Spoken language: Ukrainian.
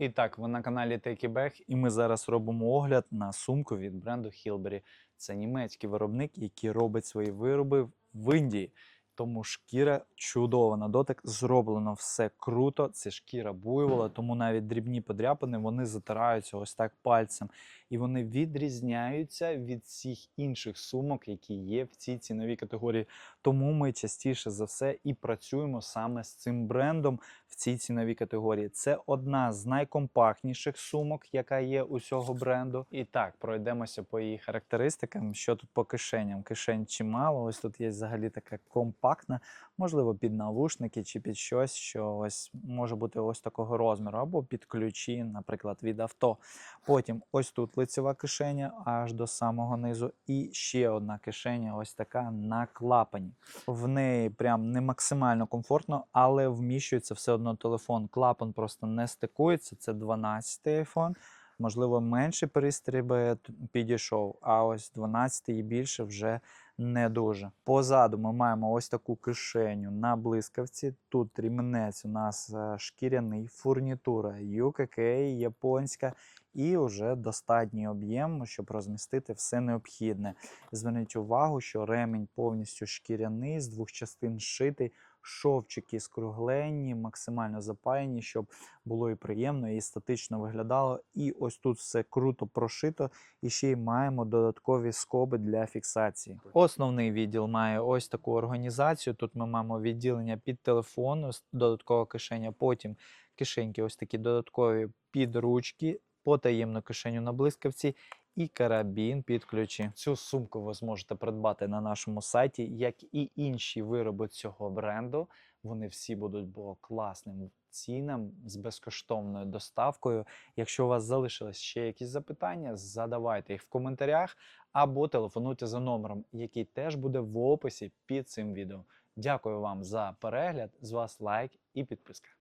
І так, ви на каналі Back, і ми зараз робимо огляд на сумку від бренду Hilberry. Це німецький виробник, який робить свої вироби в Індії. Тому шкіра чудова на дотик, зроблено все круто. Це шкіра буйвола, тому навіть дрібні подряпини вони затираються ось так пальцем. І вони відрізняються від всіх інших сумок, які є в цій ціновій категорії. Тому ми частіше за все і працюємо саме з цим брендом в цій ціновій категорії. Це одна з найкомпактніших сумок, яка є у цього бренду. І так, пройдемося по її характеристикам. Що тут по кишеням? Кишень чимало. Ось тут є взагалі така компактна, можливо, під навушники чи під щось, що ось може бути ось такого розміру, або під ключі, наприклад, від авто. Потім ось тут лицева кишеня аж до самого низу, і ще одна кишеня, ось така на клапані. В неї прям не максимально комфортно, але вміщується все одно телефон. Клапан просто не стикується. Це 12 iPhone. Можливо, менший пристрій би підійшов, а ось 12 і більше вже не дуже. Позаду ми маємо ось таку кишеню на блискавці. Тут рівнець у нас е, шкіряний, фурнітура UKK, японська, і вже достатній об'єм, щоб розмістити все необхідне. Зверніть увагу, що ремінь повністю шкіряний, з двох частин зшитий. Шовчики скругленні, максимально запаяні, щоб було і приємно, і естетично виглядало. І ось тут все круто прошито, і ще й маємо додаткові скоби для фіксації. Основний відділ має ось таку організацію. Тут ми маємо відділення під телефон, додаткова кишеня, потім кишеньки, ось такі додаткові під ручки, потаємну кишеню на блискавці. І карабін під ключі. Цю сумку ви зможете придбати на нашому сайті, як і інші вироби цього бренду. Вони всі будуть по класним цінам з безкоштовною доставкою. Якщо у вас залишились ще якісь запитання, задавайте їх в коментарях або телефонуйте за номером, який теж буде в описі під цим відео. Дякую вам за перегляд. З вас лайк і підписка.